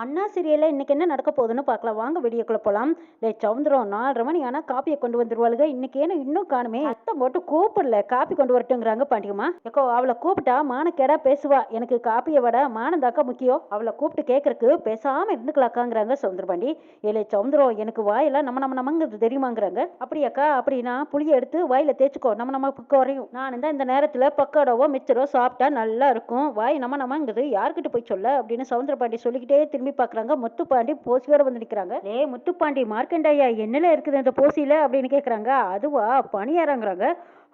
அண்ணா சீரியலில் இன்றைக்கி என்ன நடக்க போகுதுன்னு பார்க்கலாம். வாங்க வீடியோக்குள்ள போகலாம் டே சவுந்தரம் நாலரை மணி ஆனால் காப்பியை கொண்டு வந்துருவாளுங்க இன்றைக்கி ஏன்னா இன்னும் காணுமே? அத்தம் போட்டு கூப்பிடல. காப்பி கொண்டு வரட்டுங்கிறாங்க பாண்டியம்மா. ஏக்கோ அவளை கூப்பிட்டா மானக்கேடா பேசுவா. எனக்கு காப்பியை விட மானந்தாக்கா முக்கியம். அவளை கூப்பிட்டு கேட்கறக்கு பேசாமல் இருந்துக்கலாக்காங்கிறாங்க சவுந்தர பாண்டி. ஏலே சவுந்தரம் எனக்கு வாயெல்லாம் நம்ம நம்ம நமங்கிறது தெரியுமாங்கிறாங்க. அப்படியாக்கா அப்படின்னா புளியை எடுத்து வாயில் தேய்ச்சிக்கோ. நம்ம நம்ம குறையும் நான் தான் இந்த நேரத்தில் பக்கோடவோ மிச்சரோ சாப்பிட்டா நல்லா இருக்கும். வாய் நம்ம நம்மங்கிறது யார்கிட்ட போய் சொல்ல அப்படின்னு சவுந்தர பாண்டி சொல்லிக்கிட்டே திரும்பி பார்க்குறாங்க. முத்துப்பாண்டி போசியோட வந்து நிற்கிறாங்க ஏ முத்துப்பாண்டி மார்க்கண்டையா என்னல இருக்குது இந்த போசியில அப்படின்னு கேட்குறாங்க அதுவா? பணியாரங்கிறாங்க.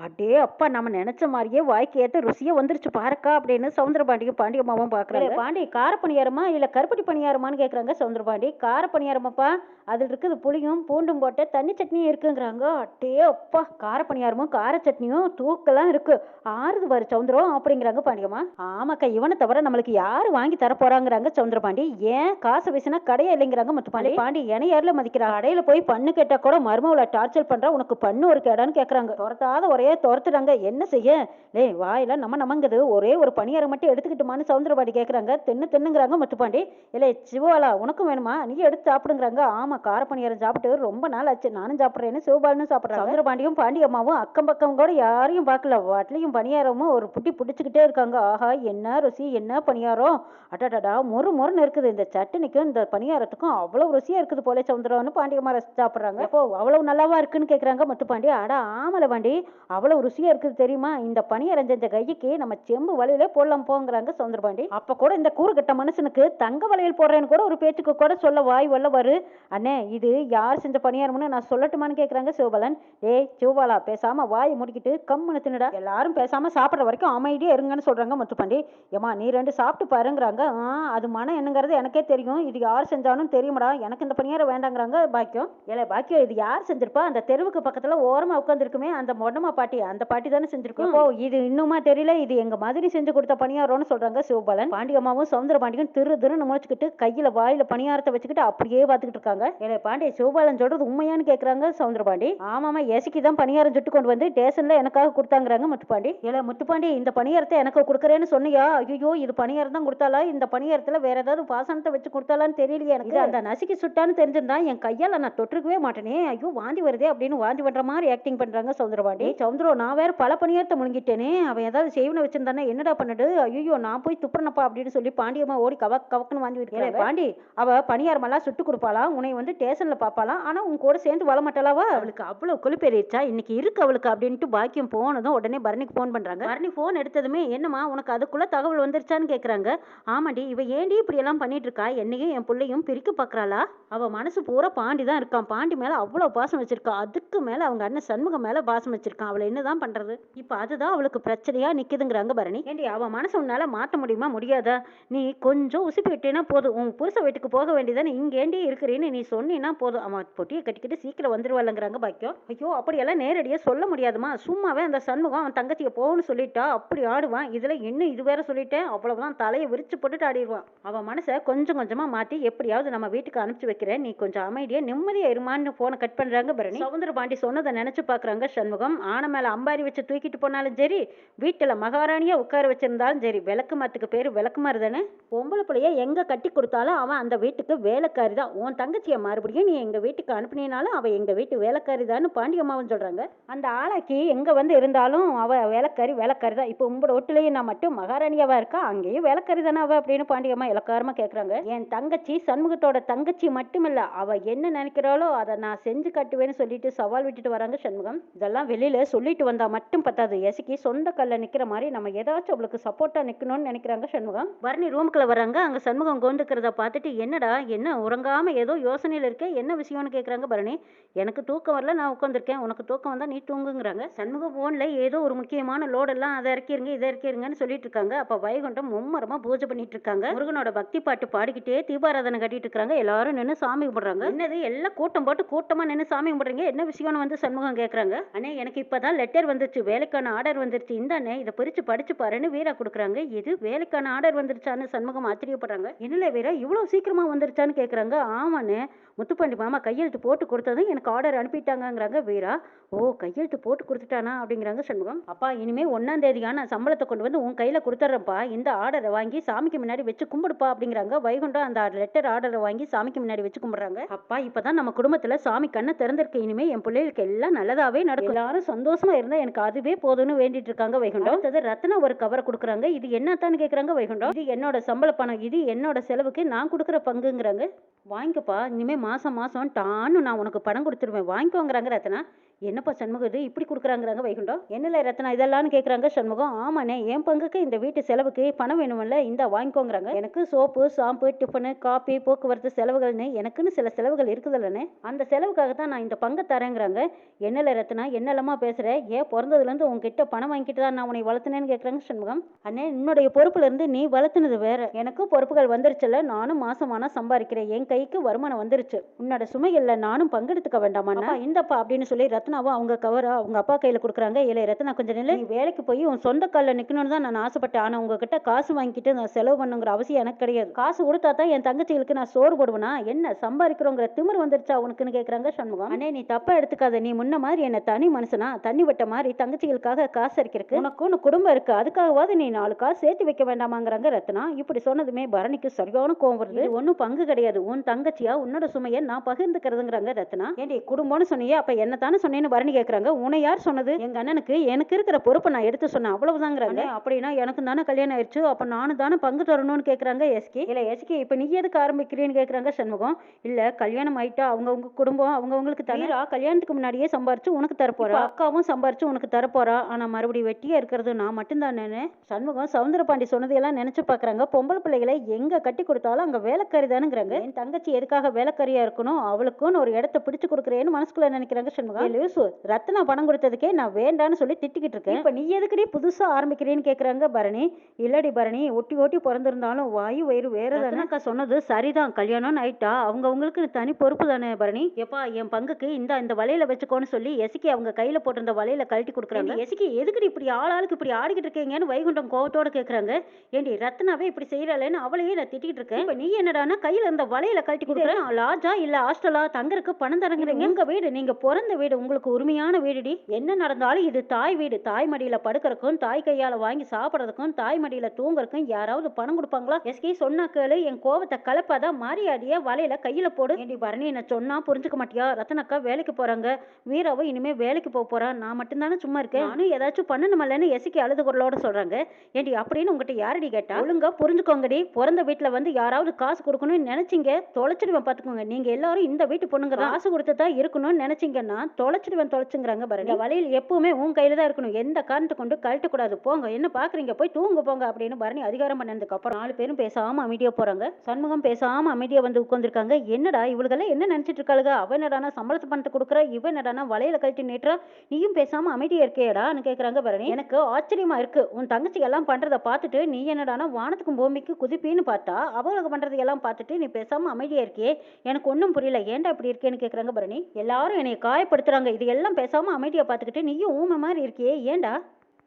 அடே அப்பா நம்ம நினைச்ச மாதிரியே வாய்க்கு ஏற்ற ருசியே வந்துருச்சு. பாருக்கா அப்படின்னு சவுந்தர பாண்டியும் பாண்டியம்மாவும் பார்க்குறாங்க பாண்டி கார பணியாரமா இல்லை கருப்பட்டி பணியாரமான்னு கேட்குறாங்க சவுந்தர பாண்டி கார பணியாரமாப்பா அதில் இருக்குது புளியும் பூண்டும் போட்ட தண்ணி சட்னியும் இருக்குங்கிறாங்க. அட்டே அப்பா கார பணியாரமும் கார சட்னியும் தூக்கெல்லாம் இருக்கு. ஆறுது பாரு சவுந்தரம் அப்படிங்கிறாங்க பாண்டியம்மா ஆமாக்கா இவனை தவிர நம்மளுக்கு யார் வாங்கி தர போறாங்கிறாங்க சவுந்தர பாண்டி ஏன் காசு வீசினா கடையே இல்லைங்கிறாங்க முத்துப்பாண்டி? பாண்டி என யாரில் மதிக்கிறா? கடையில் போய் பண்ணு கேட்டா கூட மருமவளை டார்ச்சர் பண்றா உனக்கு பண்ணு ஒரு கேடான்னு கேட்குறாங்க துரத்தாத ஒரே துரத்துறாங்க. என்ன செய்ய? லே வாயில நம்ம நமங்குது. ஒரே ஒரு பணியாரம் மட்டும் எடுத்துக்கிட்டுமான்னு சவுந்தரபாண்டி கேட்குறாங்க தென்னு தென்னுங்கிறாங்க முத்துப்பாண்டி. இல்லை சிவபாலா உனக்கும் வேணுமா? நீ எடுத்து சாப்பிடுங்கிறாங்க. ஆமா கார பணியாரம் சாப்பிட்டு ரொம்ப நாள் ஆச்சு. நானும் சாப்பிட்றேன்னு சிவபாலனும் சாப்பிட்றாங்க. சவுந்தரபாண்டியும் பாண்டி அம்மாவும் அக்கம் பக்கம் கூட யாரையும் பார்க்கல. வாட்டிலையும் பணியாரமும் ஒரு புட்டி பிடிச்சிக்கிட்டே இருக்காங்க. ஆஹா என்ன ருசி என்ன பணியாரம்? அடடடா மொறு மொறுன்னு இருக்குது. இந்த சட்னிக்கும் இந்த பணியாரத்துக்கும் அவ்வளவு ருசியா இருக்குது போல சவுந்தரம்னு பாண்டியம்மா சாப்பிட்றாங்க. அப்போ அவ்வளவு நல்லாவா இருக்குன்னு கேட்குறாங்க முத்துப்பாண்டி. அட ஆமல பாண்டி. அவ்வளவு ருசியா இருக்குது தெரியுமா? இந்த பணியாரம் செஞ்ச கைக்கு நம்ம செம்பு வலையில போடலாம் போங்கிறாங்க சவுந்தரபாண்டி அப்ப கூட இந்த கூறுகட்ட மனுஷனுக்கு தங்க வலையில் போடுறேன்னு கூட ஒரு பேச்சுக்கு கூட சொல்ல வாய் வல்ல வரு. அண்ணே இது யார் செஞ்ச பணியாரம்னு நான் சொல்லட்டுமான்னு கேட்குறாங்க சிவபாலன். ஏய் சிவபாலா பேசாம வாய் முடிக்கிட்டு கம்முன்னு தின்னுடா. எல்லாரும் பேசாம சாப்பிட்ற வரைக்கும் அமைதியா இருங்கன்னு சொல்றாங்க முத்துப்பாண்டி. ஏமா நீ ரெண்டு சாப்பிட்டு பாருங்கிறாங்க. ஆ அது மனம் என்னங்கிறது எனக்கே தெரியும். இது யார் செஞ்சாலும் தெரியுமாடா. எனக்கு இந்த பணியாரம் வேண்டாங்கிறாங்க பாக்கியம். ஏலே பாக்கியம் இது யார் செஞ்சிருப்பா? அந்த தெருவுக்கு பக்கத்துல ஓரமா உட்காந்துருக்குமே அந்த மொடமா பாட்டி அந்த பாட்டி தானே செஞ்சிருக்கோம் ஓ இது இன்னுமா தெரியல இது எங்க மாதிரி செஞ்சு கொடுத்த பணியாரம்னு சொல்றாங்க சிவபாலன். பாண்டியம்மாவும் சவுந்தர பாண்டியும் திரு திருன்னு முளைச்சுக்கிட்டு கையில வாயில பணியாரத்தை வச்சுக்கிட்டு அப்படியே பார்த்துக்கிட்டு இருக்காங்க. ஏலே பாண்டிய சிவபாலன் சொல்றது உண்மையான்னு கேக்குறாங்க சவுந்தர பாண்டி. ஆமாமா எசிக்கு தான் பணியாரம் சுட்டு கொண்டு வந்து ஸ்டேஷன்ல எனக்காக கொடுத்தாங்கிறாங்க முத்துப்பாண்டி. ஏலே முத்துப்பாண்டி இந்த பணியாரத்தை எனக்கு கொடுக்குறேன்னு சொன்னியா? ஐயோ இது பணியாரம் தான் கொடுத்தாலா இந்த பணியாரத்துல வேற ஏதாவது பாசனத்தை வச்சு கொடுத்தாலான்னு தெரியலையே எனக்கு. அந்த நசுக்கி சுட்டான்னு தெரிஞ்சிருந்தா என் கையால நான் தொற்றுக்கவே மாட்டேனே. ஐயோ வாந்தி வருதே அப்படின்னு வாந்தி பண்ற மாதிரி ஆக்டிங் பண்றாங்க சவுந்தரபாண்டி சவுந்தரம் நான் வேற பல பணியாரத்தை முழுங்கிட்டேனே. அவன் ஏதாவது செய்வனை வச்சிருந்தானே என்னடா பண்ணுது? ஐயோ நான் போய் துப்புறனப்பா அப்படின்னு சொல்லி பாண்டியம்மா ஓடி கவக் கவக்குன்னு வாந்தி விட்டு பாண்டி அவ பணியாரமெல்லாம் சுட்டு கொடுப்பாளா? உன்னை வந்து ஸ்டேஷன்ல பாப்பாளாம் ஆனா உன் கூட சேர்ந்து வள மாட்டாளாவா அவளுக்கு அவ்வளவு கொழுப்பேறிச்சா இன்னைக்கு இருக்கு அவளுக்கு அப்படின்ட்டு பாக்கியம் போனதும் உடனே பரணிக்கு ஃபோன் பண்றாங்க. பரணி ஃபோன் எடுத்ததுமே என்னம்மா உனக்கு அதுக்குள்ள தகவல் வந்துருச்சான்னு கேக்குறாங்க. ஆமாடி இவ ஏண்டி இப்படி எல்லாம் பண்ணிட்டு இருக்கா? என்னையும் என் பிள்ளையும் பிரிக்க பாக்குறாளா? அவ மனசு பூரா பாண்டி தான் இருக்கான். பாண்டி மேல அவ்வளவு பாசம் வச்சிருக்கா. அதுக்கு மேல அவங்க அண்ணன் சண்முகம் மேல பாசம் வச்சிருக்கான். அவளை என்னதான் பண்றது? இப்ப அதுதான் அவளுக்கு பிரச்சனையா நிக்குதுங்கிறாங்க பரணி. ஏண்டி அவ மனசு உன்னால மாத்த முடியுமா? முடியாதா? நீ கொஞ்சம் உசுப்பி விட்டேன்னா போதும். உன் புருஷ வீட்டுக்கு போக வேண்டியதானே? இங்க ஏண்டி இருக்கிறேன்னு நீ சொன்னீன்னா போதும். அவன் பொட்டியை கட்டிக்கிட்டு சீக்கிரம் வந்துருவாளுங்கிறாங்க பாக்கியம். ஐயோ அப்படியெல்லாம் நேரடியா சொல்ல முடியாதுமா? சும்மாவே அந்த சண்முகம் அவன் தங்கச்சியை போகணும்னு சொல்லிட்டா அப்படி ஆடுவான். இதுல இன்னும் இது வேற சொல்லிட்டேன்? அவ்வளவுதான் தலையை விரிச்சு போட்டுட்டு ஆடிடுவான் அவன் மனசை கொஞ்சம் கொஞ்சமா மாத்தி எப்படியாவது நம்ம வீட்டுக்கு அனுப்பிச்சு வைக்கிறேன். நீ கொஞ்சம் அமைதியா நிம்மதியா இருமான்னு போனை கட் பண்றாங்க பரணி. சவுந்தர பாண்டி சொன்னதை நினைச்சு பாக்குறாங்க சண்முகம். ஆன மேலே அம்பாரி வச்சு தூக்கிட்டு போனாலும் சரி வீட்டில் மகாராணியாக உட்கார வச்சுருந்தாலும் சரி விளக்கு மரத்துக்கு பேர் விளக்கு விளக்குமாறு தானே? பொம்பளை பிள்ளைய எங்கே கட்டி கொடுத்தாலும் அவன் அந்த வீட்டுக்கு வேலைக்காரி தான். உன் தங்கச்சியை மறுபடியும் நீ எங்கள் வீட்டுக்கு அனுப்பினாலும் அவள் எங்கள் வீட்டு வேலைக்காரி தான்னு பாண்டியம்மாவும் சொல்கிறாங்க அந்த ஆளாக்கி எங்கே வந்து இருந்தாலும் அவள் வேலைக்காரி வேலைக்காரி தான். இப்போ உங்களோட ஒட்டுலயும் நான் மட்டும் மகாராணியாவாக இருக்கா? அங்கேயும் வேலைக்காரி தானே அவ அப்படின்னு பாண்டியம்மா இலக்காரமாக கேட்குறாங்க என் தங்கச்சி சண்முகத்தோட தங்கச்சி மட்டுமில்ல அவள் என்ன நினைக்கிறாளோ அதை நான் செஞ்சு காட்டுவேன்னு சொல்லிட்டு சவால் விட்டுட்டு வராங்க சண்முகம். இதெல்லாம் வெளியில சொல்லிட்டு வந்தா மட்டும் பத்தாது. எசிக்கு சொந்த கல்ல நிக்கிற மாதிரி நம்ம ஏதாச்சும் அவளுக்கு சப்போர்ட்டா நிக்கணும்னு நினைக்கிறாங்க சண்முகம். பரணி ரூமுக்குள்ள வராங்க அங்க சண்முகம் கோந்துக்கிறத பார்த்துட்டு என்னடா என்ன உறங்காம ஏதோ யோசனையில இருக்க? என்ன விஷயம்னு கேக்குறாங்க பரணி. எனக்கு தூக்கம் வரல நான் உட்காந்துருக்கேன் உனக்கு தூக்கம் வந்தா நீ தூங்குங்கிறாங்க. சண்முக போன்ல ஏதோ ஒரு முக்கியமான லோடெல்லாம் அதை இறக்கிருங்க இதை இறக்கிருங்கன்னு சொல்லிட்டு இருக்காங்க. அப்ப வைகுண்டம் மும்மரமா பூஜை பண்ணிட்டு இருக்காங்க. முருகனோட பக்தி பாட்டு பாடிக்கிட்டே தீபாராதனை கட்டிட்டு இருக்காங்க. எல்லாரும் நின்று சாமி கும்பிடுறாங்க. என்னது? எல்லாம் கூட்டம் போட்டு கூட்டமா நின்று சாமி கும்பிடுறீங்க? என்ன விஷயம்னு வந்து சண்முகம் கேக்குறாங்க? அண்ணே எனக்கு இப்பதான் தான் லெட்டர் வந்துருச்சு. வேலைக்கான ஆர்டர் வந்துருச்சு. இந்தானே இதை பிரித்து படிச்சு பாருன்னு வீரா கொடுக்குறாங்க. இது வேலைக்கான ஆர்டர் வந்துருச்சான்னு சண்முகம் ஆச்சரியப்படுறாங்க. என்னல வீரா இவ்வளோ சீக்கிரமாக வந்துருச்சான்னு கேட்குறாங்க ஆமாண்ணே முத்துப்பாண்டி மாமா கையெழுத்து போட்டு கொடுத்ததும் எனக்கு ஆர்டர் அனுப்பிட்டாங்கங்கிறாங்க வீரா. ஓ கையெழுத்து போட்டு கொடுத்துட்டானா அப்படிங்கிறாங்க சண்முகம். அப்பா இனிமேல் ஒன்றாம் தேதியா நான் சம்பளத்தை கொண்டு வந்து உன் கையில் கொடுத்துட்றேன்ப்பா இந்த ஆர்டரை வாங்கி சாமிக்கு முன்னாடி வச்சு கும்பிடுப்பா அப்படிங்கிறாங்க. வைகுண்டம் அந்த லெட்டர் ஆர்டரை வாங்கி சாமிக்கு முன்னாடி வச்சு கும்பிட்றாங்க. அப்பா இப்போ தான் நம்ம குடும்பத்தில் சாமி கண்ணை திறந்திருக்கு. இனிமே என் பிள்ளைகளுக்கு எல்லாம் நல்லதாகவே நடக்கும். எல்லாரும் சந்தோஷம் இருந்தா எனக்கு அதுவே போதும்னு வேண்டிட்டு இருக்காங்க வைகுண்டம். அடுத்தது ரத்னா ஒரு கவரை கொடுக்குறாங்க. இது என்னத்தான்னு கேக்குறாங்க வைகுண்டம். இது என்னோட சம்பள பணம். இது என்னோட செலவுக்கு நான் கொடுக்குற பங்குங்கிறாங்க. வாங்கிக்கப்பா இனிமே மாசம் மாசம் டான்னு நான் உனக்கு பணம் கொடுத்துருவேன். வாங்கிக்கோங்கிறாங்க ரத்னா. என்னப்பா சண்முகம் இது இப்படி கொடுக்குறாங்கிறாங்க வைகுண்டம். என்னல ரத்னா இதெல்லாம்னு கேட்குறாங்க சண்முகம். ஆமாண்ணே என் பங்குக்கு இந்த வீட்டு செலவுக்கு பணம் வேணுமில்ல இந்த வாங்கிக்கோங்கிறாங்க. எனக்கு சோப்பு ஷாம்பு டிஃபனு காப்பி போக்குவரத்து செலவுகள்னு எனக்குன்னு சில செலவுகள் இருக்குதுல்லண்ணே. அந்த செலவுக்காக தான் நான் இந்த பங்கை தரேங்கிறாங்க. என்னல ரத்னா என்னெல்லாமா பேசுற ஏன் பிறந்ததுலேருந்து உங்ககிட்ட பணம் வாங்கிட்டு தான் நான் உன்னை வளர்த்துனேன்னு கேட்குறாங்க சண்முகம். அண்ணே உன்னுடைய பொறுப்புல இருந்து நீ வளர்த்துனது வேற. எனக்கும் பொறுப்புகள் வந்துருச்சுல்ல நானும் மாசமானா சம்பாதிக்கிறேன் என் கைக்கு வருமானம் வந்துருச்சு. உன்னோட சுமைகள்ல நானும் பங்கெடுத்துக்க வேண்டாமா இந்தப்பா அப்படின்னு சொல்லி ரத்னாவும் அவங்க கவரா அவங்க அப்பா கையில் கொடுக்குறாங்க. இல்லை ரத்னா கொஞ்சம் நிலை நீ வேலைக்கு போய் உன் சொந்த காலில் நிற்கணும்னு தான் நான் ஆசைப்பட்டேன். ஆனா உங்ககிட்ட காசு வாங்கிட்டு நான் செலவு பண்ணுங்கிற அவசியம் எனக்கு கிடையாது. காசு கொடுத்தா தான் என் தங்கச்சிகளுக்கு நான் சோறு போடுவேனா? என்ன சம்பாதிக்கிறோங்கிற திமிர் வந்துருச்சா உனக்குன்னு கேட்குறாங்க சண்முகம். அண்ணே நீ தப்பா எடுத்துக்காத. நீ முன்ன மாதிரி என்ன தனி மனுஷனா? தண்ணி விட்ட மாதிரி தங்கச்சிகளுக்காக காசு அரைக்கிறதுக்கு உனக்கு ஒன்று குடும்பம் இருக்கு. அதுக்காகவாது நீ நாலு காசு சேர்த்து வைக்க வேண்டாமாங்கிறாங்க ரத்னா. இப்படி சொன்னதுமே பரணிக்கு சரியான கோவம் வருது. ஒன்றும் பங்கு கிடையாது. உன் தங்கச்சியா உன்னோட சுமையை நான் பகிர்ந்துக்கிறதுங்கிறாங்க ரத்னா. ஏண்டி குடும்பம்னு சொன்னியே அப்ப என்ன தானே சொன்னேன்னு பரணி கேட்குறாங்க உன்னை யார் சொன்னது? எங்க அண்ணனுக்கு எனக்கு இருக்கிற பொறுப்பை நான் எடுத்து சொன்னேன். அவ்வளவுதாங்கிறாங்க. அப்படின்னா எனக்கு தானே கல்யாணம் ஆயிடுச்சு அப்ப நானும் தானே பங்கு தரணும்னு கேட்குறாங்க எஸ்கே. இல்ல எஸ்கே இப்ப நீ எதுக்கு ஆரம்பிக்கிறேன்னு கேட்குறாங்க சண்முகம். இல்ல கல்யாணம் ஆயிட்டா அவங்கவுங்க குடும்பம் அவங்கவுங்களுக்கு தனியா கல்யாணத்துக்கு முன்னாடியே சம்பாரிச்சு உனக்கு தரப்போறா? அக்காவும் சம்பாரிச்சு உனக்கு தரப்போறா? ஆனா மறுபடியும் வெட்டியா இருக்கிறது நான் மட்டும்தானே சண்முகம் சவுந்தரபாண்டி சொன்னதையெல்லாம் நினைச்சு பாக்குறாங்க. பொம்பளை பிள்ளைகளை எங்க கட்டி கொடுத்தாலும் அங்க வேலைக்காரி தானுங்கிறாங்க என் தங்கச்சி எதுக்காக வேலைக்காரியா இருக்கணும்? அவளுக்குன்னு ஒரு இடத்த பிடிச்சு கொடுக்குறேன்னு மனசுக்குள்ள நினைக்கிறாங்க சண்முகம். லூசு ரத்னா பணம் கொடுத்ததுக்கே நான் வேண்டான்னு சொல்லி திட்டிக்கிட்டு இருக்கேன். இப்ப நீ எதுக்குடி புதுசா ஆரம்பிக்கிறேன்னு கேக்குறாங்க பரணி. இல்லடி பரணி ஒட்டி ஒட்டி பிறந்திருந்தாலும் வாயு வயிறு வேற தானே. சொன்னது சரிதான். கல்யாணம் ஆயிட்டா. அவங்க அவங்களுக்கு தனி பொறுப்பு தானே பரணி. எப்பா என் பங்குக்கு இந்த இந்த வலையில வச்சுக்கோன்னு சொல்லி எசிக்கி அவங்க கையில போட்டிருந்த வலையில கழட்டி கொடுக்குறாங்க. எசிக்கி எதுக்குடி இப்படி ஆளாளுக்கு இப்படி ஆடிக்கிட்டு இருக்கீங்கன்னு வைகுண்டம் கோவத்தோட கேக்குறாங்க. ஏண்டி ரத்னாவே இப்படி செய்யறாளேன்னு அவளையே நான் திட்டிக்கிட்டு இருக்கேன். இப்ப நீ என்னடான்னா கையில இருந்த வலையில கழட்டி கொடுக்குறேன். லாஜா இல்ல ஹாஸ்டலா தங்கறதுக்கு பணம் தரங்குறீங்க. உங்க வீடு நீங்க பிறந்த வீடு உங்களுக்கு உரிமையான வீடுடி. என்ன நடந்தாலும் இது தாய் வீடு. தாய் மடியில படுக்கறதுக்கும் தாய் கையால வாங்கி சாப்பிடறதுக்கும் தாய் மடியில தூங்குறதுக்கும் யாராவது பணம் கொடுப்பாங்களா? எஸ்கே சொன்னா கேளு என் கோவத்தை கலப்பாதான் மாரியாடிய வலையில கையில போடு. ஏண்டி பரணி என்ன சொன்னா புரிஞ்சுக்க மாட்டியா? ரத்தனக்கா வேலைக்கு போறாங்க. வீராவும் இனிமே வேலைக்கு போக போறா. நான் மட்டும்தானே சும்மா இருக்கேன்? நானும் ஏதாச்சும் பண்ணணுமல்லன்னு எசிக்கு அழுது குரலோட சொல்றாங்க. ஏண்டி அப்படின்னு உங்ககிட்ட யாரடி கேட்டா? ஒழுங்கா புரிஞ்சுக்கோங்கடி. பிறந்த வீட்டுல வந்து யாராவது காசு கொடுக்கணும்னு நினைச்சீங்க தொலைச்சிடுவேன் பாத்துக்கோங்க. நீங்க எல்லாரும் இந்த வீட்டு பொண்ணுங்க தான். காசு கொடுத்து தான் இருக்கணும்னு நினைச்சீங்கன்னா தொலைச்சிடுவேன் தொலைச்சுங்கிறாங்க பாருங்க வழியில் எப்பவுமே உன் கையில தான் இருக்கணும். எந்த காரணத்தை கொண்டு கழட்டக்கூடாது. போங்க என்ன பாக்குறீங்க? போய் தூங்க போங்க அப்படின்னு பரணி அதிகாரம் பண்ணதுக்கு அப்புறம் நாலு பேரும் பேசாம அமைதியா போறாங்க. சண்முகம் பேசாம அமைதியா வந்து உட்காந்துருக்காங்க என்னடா இவளுகெல்லாம் என்ன நினைச்சிட்டு இருக்காளுக? அவ என்னடானா சம்பளத்து பணத்தை கொடுக்குற? இவ என்னடானா வலையில கழட்டி நீட்டுறா? நீயும் பேசாம அமைதியா இருக்கேடான்னு கேக்குறாங்க பரணி. எனக்கு ஆச்சரியமா இருக்கு. உன் தங்கச்சி எல்லாம் பண்றத பார்த்துட்டு நீ என்னடானா வானத்துக்கும் பூமிக்கு குதிப்பின்னு பார்த்தா அவளுக்கு பண்றது எல்லாம் பார்த்துட்டு நீ பேசாம அமைதியா இருக்கியே. எனக்கு ஒன்றும் புரியல. ஏன்டா இப்படி இருக்கேன்னு கேக்குறாங்க பரணி. எல்லாரும் என்னை காயப்படுத்துறாங்க. இது எல்லாம் பேசாம அமைதியா பார்த்துக்கிட்டு நீயும் ஊமை மாதிரி இருக்கியே. ஏன்டா?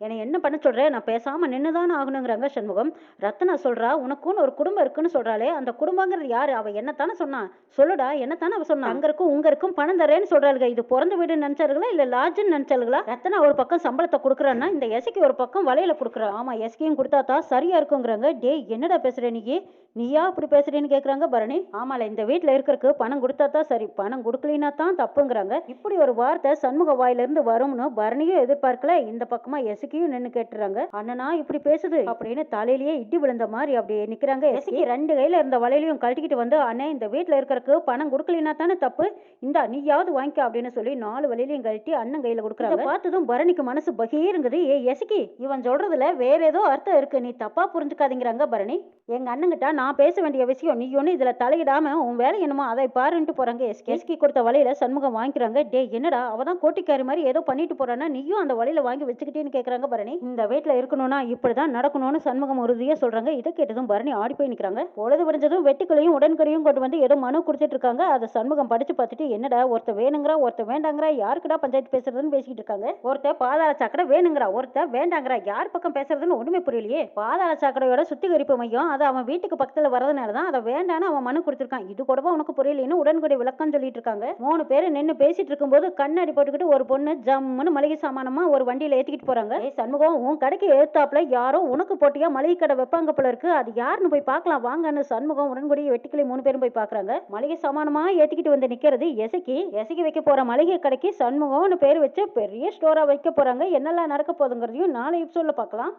என்னை என்ன பண்ண சொல்ற? நான் பேசாம நின்னுதானே ஆகணுங்கிறாங்க சண்முகம். ரத்னா சொல்றா உனக்குன்னு ஒரு குடும்பம் இருக்குன்னு சொல்றாளே அந்த குடும்பங்கிறது யாரு? அவ என்னத்தானே சொன்னான் சொல்லுடா என்னத்தானே அவ சொன்னா? அங்க இருக்கும் உங்க இருக்கும் பணம் தரேன்னு சொல்றாளுங்க. இது பிறந்த வீடுன்னு நினைச்சாளுங்களா இல்ல லாட்ஜுன்னு நினைச்சாளுங்களா? ரத்னா ஒரு பக்கம் சம்பளத்தை கொடுக்குறான்னா இந்த எசைக்கு ஒரு பக்கம் வலையில கொடுக்குறா. ஆமா எசைக்கையும் கொடுத்தா தான் சரியா இருக்குங்கிறாங்க. டேய் என்னடா பேசுற நீ? நீயா அப்படி பேசுறேன்னு கேக்குறாங்க பரணி. ஆமால இந்த வீட்டில் இருக்கிறக்கு பணம் கொடுத்தா தான் சரி. பணம் கொடுக்கலினா தான் தப்புங்கிறாங்க. இப்படி ஒரு வார்த்தை சண்முக வாயிலிருந்து வரும்னு பரணியும் எதிர்பார்க்கல. இந்த பக்கமா எசுக்கியும் நின்னு கேட்டுறாங்க. அண்ணனா இப்படி பேசுது அப்படின்னு தலையிலேயே இடி விழுந்த மாதிரி அப்படியே நிக்கிறாங்க எசுக்கி ரெண்டு கையில இருந்த வலையிலையும் கழட்டிக்கிட்டு வந்து அண்ணே இந்த வீட்ல இருக்கறதுக்கு பணம் கொடுக்கலினா தானே தப்பு? இந்தா நீயாவது வாங்கிக்க அப்படின்னு சொல்லி நாலு வலையிலையும் கழட்டி அண்ணன் கையில கொடுக்குறாங்க. பார்த்ததும் பரணிக்கு மனசு பகீருங்குது ஏ எசுக்கி இவன் சொல்றதுல வேற ஏதோ அர்த்தம் இருக்கு. நீ தப்பா புரிஞ்சுக்காதீங்கிறாங்க பரணி. எங்க அண்ணங்கிட்ட நான் பேச வேண்டிய விஷயம் நீ ஒண்ணு இதுல தலையிடாம உன் வேலை என்னமோ அதை பாருன்ட்டு போறாங்க எஸ்கி. எஸ்கி கொடுத்த வலையில சண்முகம் வாங்கிக்கிறாங்க. டே என்னடா அவ தான் கோட்டிக்காரி மாதிரி ஏதோ பண்ணிட்டு போறானா நீயும் அந்த வலையில வாங்கி வச்சுக்கிட்டேன்னு கேக்குறாங்க நிக்கிறாங்க பரணி. இந்த வீட்டில் இருக்கணும்னா இப்படிதான் நடக்கணும்னு சண்முகம் உறுதியாக சொல்கிறாங்க இதை கேட்டதும் பரணி ஆடி போய் நிற்கிறாங்க பொழுது விடிஞ்சதும் வெட்டுக்களையும் உடன்கரையும் கொண்டு வந்து ஏதோ மனு கொடுத்துட்டு இருக்காங்க. அதை சண்முகம் படித்து பார்த்துட்டு என்னடா ஒருத்த வேணுங்கிறா ஒருத்த வேண்டாங்கிறா யாருக்குடா பஞ்சாயத்து பேசுறதுன்னு பேசிக்கிட்டு இருக்காங்க? ஒருத்த பாதாள சாக்கடை வேணுங்கிறா ஒருத்த வேண்டாங்கிறா யார் பக்கம் பேசுறதுன்னு ஒன்றுமே புரியலையே. பாதாள சாக்கடையோட சுத்திகரிப்பு மையம் அது அவன் வீட்டுக்கு பக்கத்தில் வரதுனால தான் அதை வேண்டான்னு அவன் மனு கொடுத்துருக்கான். இது கூடவா உனக்கு புரியலன்னு உடன்குடி விளக்கம் சொல்லிட்டு இருக்காங்க. மூணு பேர் நின்று பேசிட்டு இருக்கும்போது கண்ணாடி போட்டுக்கிட்டு ஒரு பொண்ணு ஜம்முன்னு மளிகை சாமானமா ஒரு வண்டியில் ஏற்றிக்கிட்டு போறாங்க. ஏய் சண்முகம் உன் கடைக்கு ஏத்தாப்புல யாரோ உனக்கு போட்டியா மளிகை கடை வைப்பாங்க போல இருக்கு. அது யாருன்னு போய் பார்க்கலாம். வாங்கன்னு சண்முகம் உடன்குடி வெட்டிக்கிளி மூணு பேரும் போய் பார்க்குறாங்க. மளிகை சாமானமா ஏத்திக்கிட்டு வந்து நிக்கிறது எசக்கி. எசக்கி வைக்க போற மளிகை கடைக்கு சண்முகம்னு பேர் வச்சு பெரிய ஸ்டோரா வைக்க போறாங்க. என்னெல்லாம் நடக்க போகுதுங்கிறதையும் நாளை எபிசோட்ல பார்க்கலாம்.